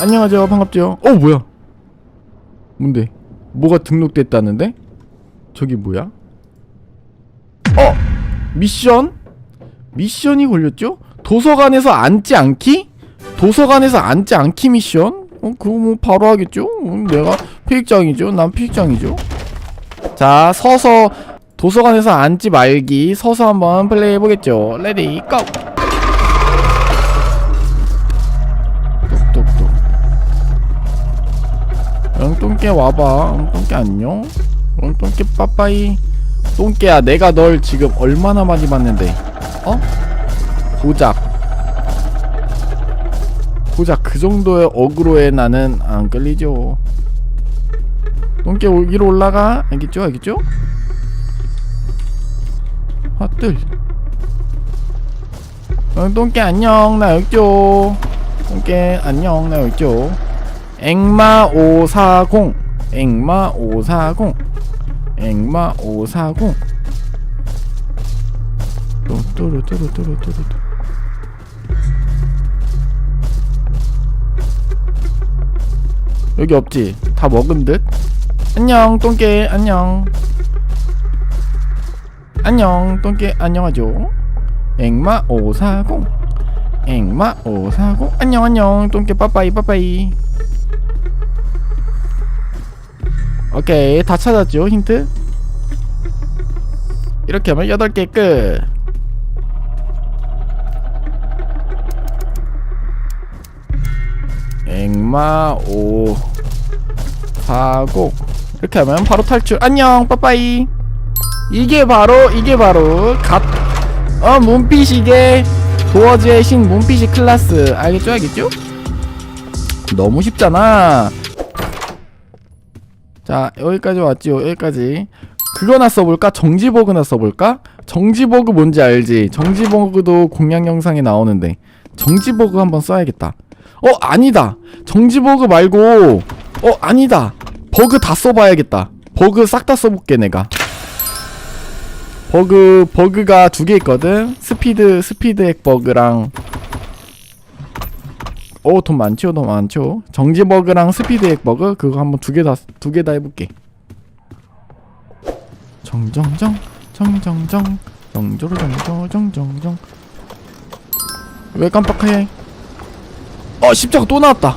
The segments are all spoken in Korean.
안녕하세요. 반갑죠. 어 뭐야? 뭔데? 뭐가 등록됐다는데? 저기 뭐야? 어! 미션? 미션이 걸렸죠? 도서관에서 앉지 않기? 도서관에서 앉지 않기 미션? 어 그거 뭐 바로 하겠죠? 음, 내가 피익장이죠? 난 피익장이죠? 자 서서 도서관에서 앉지 말기. 서서 한번 플레이 해보겠죠? 레디 고 똥개 와봐. 응 똥개 안녕? 응 똥개 빠빠이. 똥개야 내가 널 지금 얼마나 많이 봤는데. 어? 고작. 고작 그 정도의 어그로에 나는 안 끌리죠. 똥개 올- 위로 올라가. 알겠죠? 알겠죠? 헛들 응 똥개 안녕. 나 여기죠. 똥개 안녕. 나 여기죠 앵마 540 앵마 540 앵마 540 뚜루뚜루뚜루뚜루뚜루 여기 없지? 다 먹은 듯? 안녕 똥개 안녕. 안녕 똥개 안녕하죠. 앵마 540 앵마 540 안녕 안녕 똥개 빠빠이 빠빠이 오케이 다 찾았죠? 힌트? 이렇게 하면 8개 끝. 앵마 5 40 이렇게 하면 바로 탈출 안녕 빠빠이. 이게 바로 이게 바로 갓어 문피시계 도어즈의 신 문피시 클라스. 알겠죠? 알겠죠? 너무 쉽잖아 자 여기까지 왔지요. 여기까지. 그거나 써볼까? 정지버그나 써볼까? 정지버그 뭔지 알지? 정지버그도 공략 영상에 나오는데 정지버그 한번 써야겠다. 어 아니다. 정지버그 말고 어 아니다. 버그 다 써봐야겠다. 버그 싹 다 써볼게 내가. 버그 버그가 두 개 있거든? 스피드 스피드 핵 버그랑 오 돈 많죠 돈 많죠 정지 버그랑 스피드 핵 버그 그거 한번 두 개 다 두 개 다 해볼게 정정정 정정정 정조로정조 정정정 왜 깜빡해 어 십자가 또 나왔다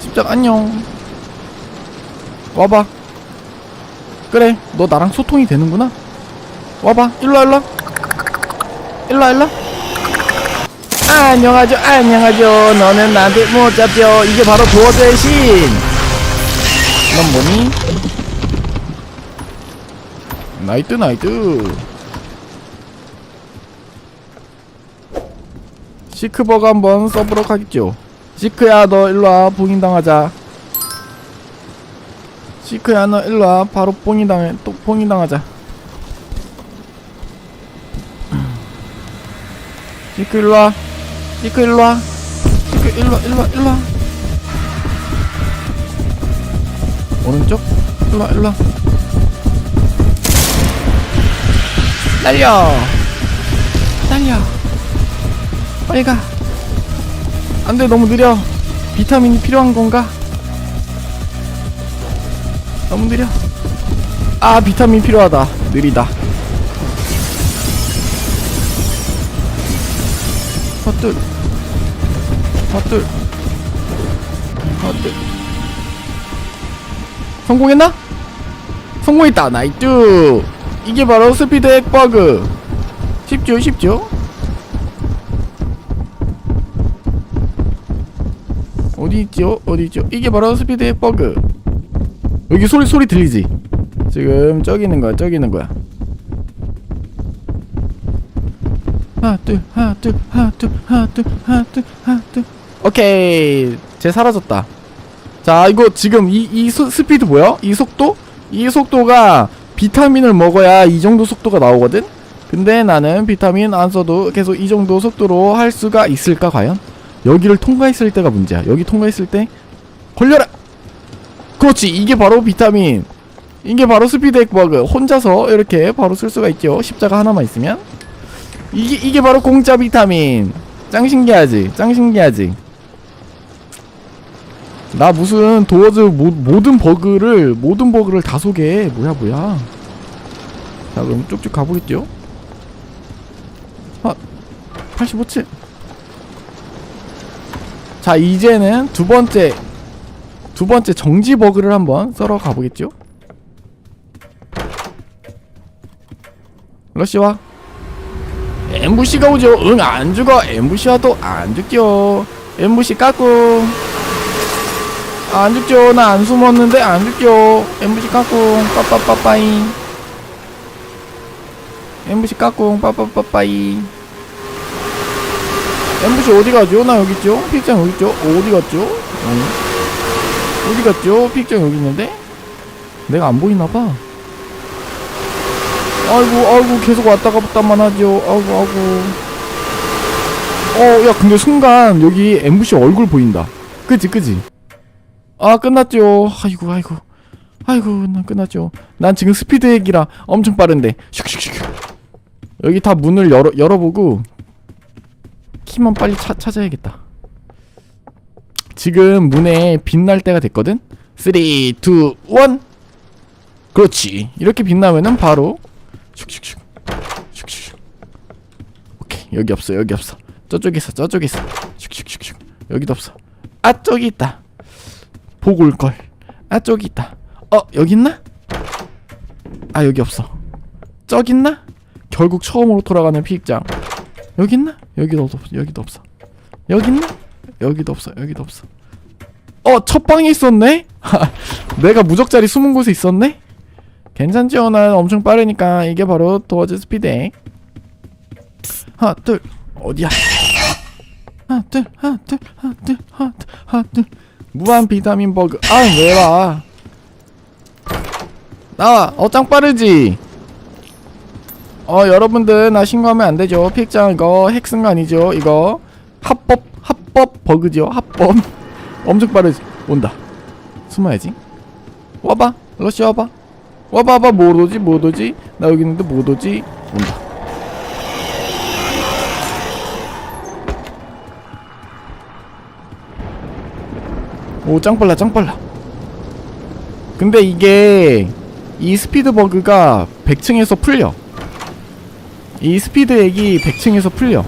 십자가 안녕 와봐 그래 너 나랑 소통이 되는구나 와봐 일로와 일로와 일로와 일로와 아, 안녕하죠 안녕하죠. 너는 나한테 못 잡죠 이게 바로 도어즈의 신 넌 뭐니? 나이트 나이트. 시크버거 한번 써보러 가겠죠 시크야 너 일로와. 봉인당하자. 시크야 너 일로와. 바로 봉인당해 또 봉인당하자. 시크 일로와 시크 일로와. 시크 일로 와 일로 와 일로 와. 오른쪽? 일로 와 일로와. 날려. 날려. 빨리 가. 안 돼 너무 느려. 비타민이 필요한 건가? 너무 느려. 아 비타민 필요하다. 느리다 헛들 헛들 헛들 성공했나? 성공했다. 나이뚜 이게 바로 스피드 핵 버그. 쉽죠 쉽죠 어디 있죠 어디 있죠 이게 바로 스피드 핵 버그. 여기 소리 소리 들리지? 지금 저기 있는 거야 저기 있는 거야 하나 둘 하나 둘 하나 둘 하나 둘 하나 둘 하나 둘. 오케이. 쟤 사라졌다. 자 이거 지금 이이 스피드 뭐야? 이 속도? 이 속도가 비타민을 먹어야 이 정도 속도가 나오거든? 근데 나는 비타민 안 써도 계속 이 정도 속도로 할 수가 있을까 과연? 여기를 통과했을 때가 문제야. 여기 통과했을 때 걸려라! 그렇지 이게 바로 비타민. 이게 바로 스피드 핵버그. 혼자서 이렇게 바로 쓸 수가 있죠. 십자가 하나만 있으면 이게 이게 바로 공짜 비타민. 짱 신기하지? 짱 신기하지? 나 무슨 도어즈 모, 모든 버그를 모든 버그를 다 소개해. 뭐야 뭐야? 자 그럼 쭉쭉 가보겠죠 아 85칠. 자 이제는 두 번째 두 번째 정지 버그를 한번 썰어 가보겠죠 러시와 엠부시가 오죠. 응 안 죽어. 엠부시와도 안 죽죠. 엠부시 까꿍 안 죽죠. 나 안 숨었는데 안 죽죠. 엠부시 까꿍 빠빠빠빠이. 엠부시 까꿍 빠빠빠빠이. 엠부시 어디 가죠? 나 여기 있죠? 픽장 여기 있죠? 어디 갔죠? 응. 어디 갔죠? 픽장 여기 있는데? 내가 안 보이나봐 아이고 아이고 계속 왔다 갔다만 하죠. 아이고 아이고. 어야 근데 순간 여기 엠부시 얼굴 보인다. 그지 그지 아 끝났죠. 아이고 아이고. 아이고 난 끝났죠. 난 지금 스피드 핵이라 엄청 빠른데. 슉슉슉. 여기 다 문을 열어 열어보고 키만 빨리 차, 찾아야겠다. 지금 문에 빛날 때가 됐거든? 3 2 1 그렇지. 이렇게 빛나면은 바로 슉슉슉. 슉슉슉. 오케이 여기 없어 여기 없어. 저쪽에 있어 저쪽에 있어. 슉슉슉슉. 여기도 없어. 아 저기 있다. 보고 올걸. 아 저기 있다. 어 여기 있나? 아 여기 없어. 저기 있나? 결국 처음으로 돌아가는 피익장. 여기 있나? 여기도 없어 여기도 없어. 여기 있나? 여기도 없어 여기도 없어. 어 첫 방에 있었네? 내가 무적자리 숨은 곳에 있었네? 괜찮죠? 난 엄청 빠르니까 이게 바로 도어즈 스피드 하나 둘 어디야? 하나 둘 하나 둘 하나 둘 하나 둘 하나 둘 무한 비타민 버그. 아 왜와? 나와. 어짱 빠르지? 어 여러분들 나 신고하면 안 되죠? 피익장 이거 핵 쓴 거 아니죠 이거? 합법 합법 버그죠 합법. 엄청 빠르지. 온다. 숨어야지. 와봐. 러시 와봐 와봐 와봐 못 오지 못 오지? 나 여기 있는데 못 오지? 온다. 오 짱빨라 짱빨라. 근데 이게 이 스피드 버그가 100층에서 풀려. 이 스피드 액이 100층에서 풀려.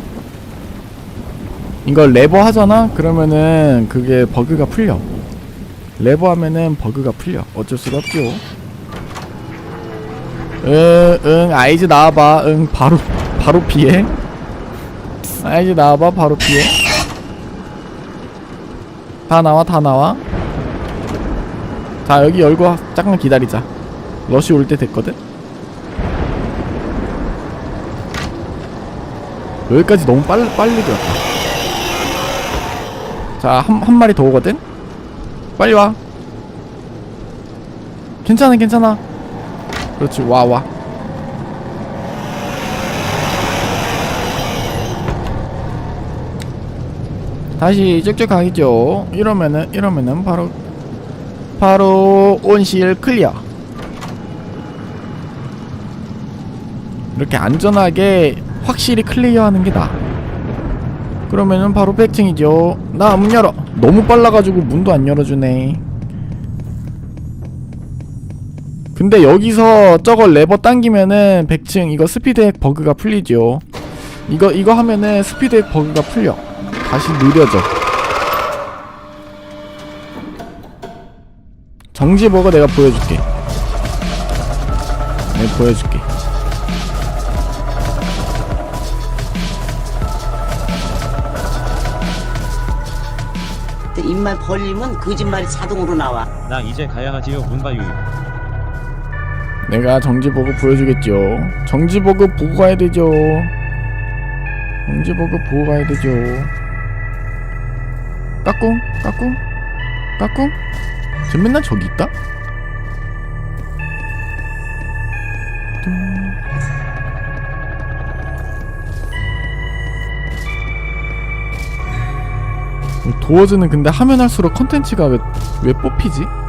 이걸 레버 하잖아? 그러면은 그게 버그가 풀려. 레버 하면은 버그가 풀려. 어쩔 수가 없죠 응, 응, 아이즈 나와봐. 응, 바로, 바로 피해. 아이즈 나와봐, 바로 피해. 다 나와, 다 나와. 자, 여기 열고 잠깐 기다리자. 러시 올 때 됐거든? 여기까지 너무 빨리, 빨리 들었다. 자, 한, 한 마리 더 오거든? 빨리 와. 괜찮아, 괜찮아. 그렇지 와 와. 다시 쭉쭉 가겠죠. 이러면은 이러면은 바로 바로 온실 클리어. 이렇게 안전하게 확실히 클리어하는 게 나. 그러면은 바로 백층이죠. 나 문 열어. 너무 빨라가지고 문도 안 열어주네. 근데 여기서 저거 레버 당기면은 100층 이거 스피드핵 버그가 풀리죠. 이거 이거 하면은 스피드핵 버그가 풀려. 다시 느려져. 정지 버그 내가 보여줄게. 내가 보여줄게. 입만 벌리면 거짓말이 자동으로 나와. 나 이제 가야 하지요 문바유 내가 정지 버그 보여주겠죠 정지 버그 보고 가야 되죠. 정지 버그 보고 가야 되죠. 까꿍 까꿍 까꿍? 지금 맨날 저기 있다? 도어즈는 근데 하면 할수록 컨텐츠가 왜, 왜 뽑히지?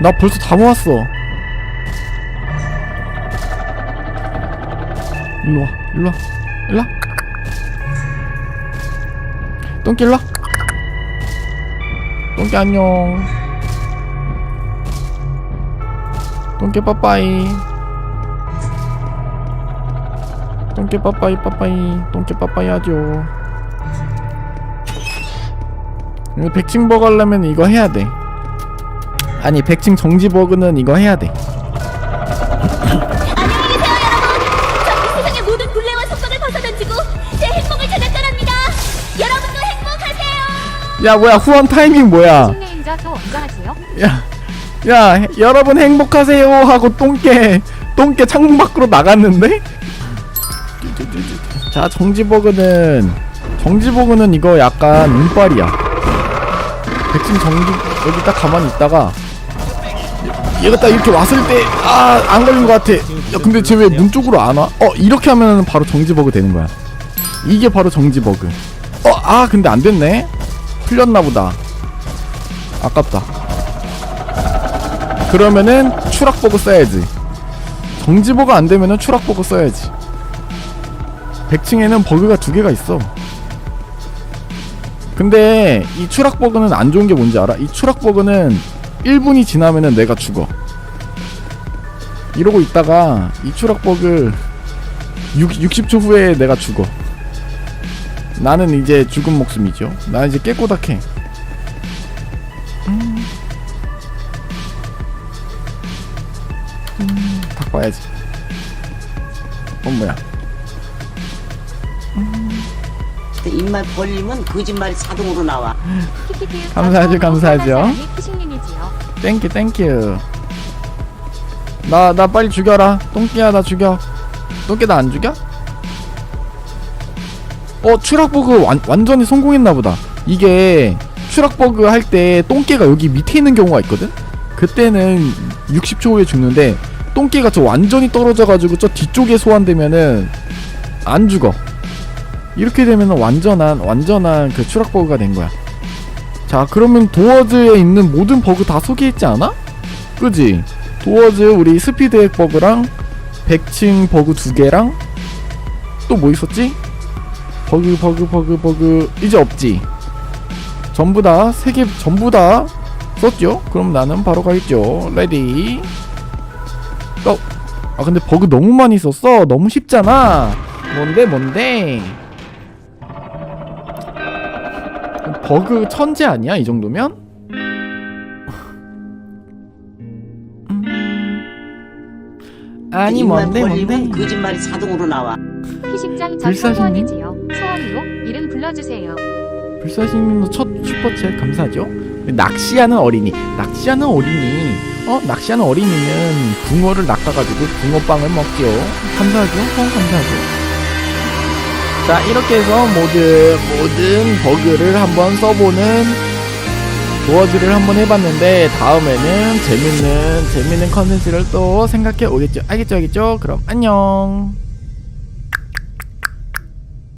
나 벌써 다 모았어. 일로 와, 일로 와, 일로 와. 똥개 일로 와. 똥개 안녕. 똥개 빠빠이. 똥개 빠빠이 빠빠이. 똥개 빠빠이 하죠. 백칭 버거 하려면 이거 해야 돼. 아니 백칭 정지 버그는 이거 해야 돼. 세상의 모든 굴레와 속박을 벗어던지고 제 행복을 찾아 떠납니다. 여러분도 행복하세요. 야 뭐야 후원 타이밍 뭐야? 닉네임자 저 언제 하세요? 야, 야 여러분 행복하세요 하고 똥개 똥개 창문 밖으로 나갔는데? 자 정지 버그는 정지 버그는 이거 약간 운빨이야. 백신 정지 여기 딱 가만히 있다가 얘- 얘가 딱 이렇게 왔을 때 아 안 걸린 것 같아. 야 근데 쟤 왜 문 쪽으로 안 와? 어 이렇게 하면은 바로 정지 버그 되는 거야. 이게 바로 정지 버그. 어 아 근데 안 됐네. 풀렸나 보다. 아깝다. 그러면은 추락 버그 써야지. 정지 버그 안 되면은 추락 버그 써야지. 100층에는 버그가 두 개가 있어. 근데 이 추락 버그는 안 좋은 게 뭔지 알아? 이 추락 버그는 1분이 지나면은 내가 죽어. 이러고 있다가 이 추락 버그 6, 60초 후에 내가 죽어. 나는 이제 죽은 목숨이죠. 나 이제 깨꼬닥해. 딱 봐야지. 어 뭐야? 입만 벌리면 거짓말이 자동으로 나와. 감사하죠, 감사하죠. 땡큐 땡큐. 나 나 빨리 죽여라. 똥끼야 나 죽여. 똥끼 나안 죽여? 어 추락 버그 완, 완전히 성공했나 보다. 이게 추락 버그 할 때 똥개가 여기 밑에 있는 경우가 있거든. 그때는 60초 후에 죽는데 똥개가 저 완전히 떨어져 가지고 저 뒤쪽에 소환되면은 안 죽어. 이렇게 되면은 완전한 완전한 그 추락 버그가 된 거야. 자 그러면 도어즈에 있는 모든 버그 다 소개했지 않아? 그지? 도어즈 우리 스피드액 버그랑 100층 버그 두 개랑 또 뭐 있었지? 버그 버그 버그 버그 이제 없지? 전부 다 세 개 전부 다 썼죠? 그럼 나는 바로 가겠죠 레디 어? 아 근데 버그 너무 많이 썼어 너무 쉽잖아 뭔데 뭔데 버그 천재 아니야 이 정도면? 음. 아니 뭔데 뭔데 거짓말이 자동으로 나와. 피식장 불사신님? 소원이지요. 소원으로 이름 불러주세요. 불사신님도 첫 슈퍼챗 감사하죠 낚시하는 어린이 낚시하는 어린이 어 낚시하는 어린이는 붕어를 낚아가지고 붕어빵을 먹죠 감사하죠 어 감사하죠 자 이렇게 해서 모든 모든 버그를 한번 써보는 도어즈를 한번 해봤는데 다음에는 재밌는 재밌는 컨텐츠를 또 생각해 오겠죠. 알겠죠 알겠죠? 그럼 안녕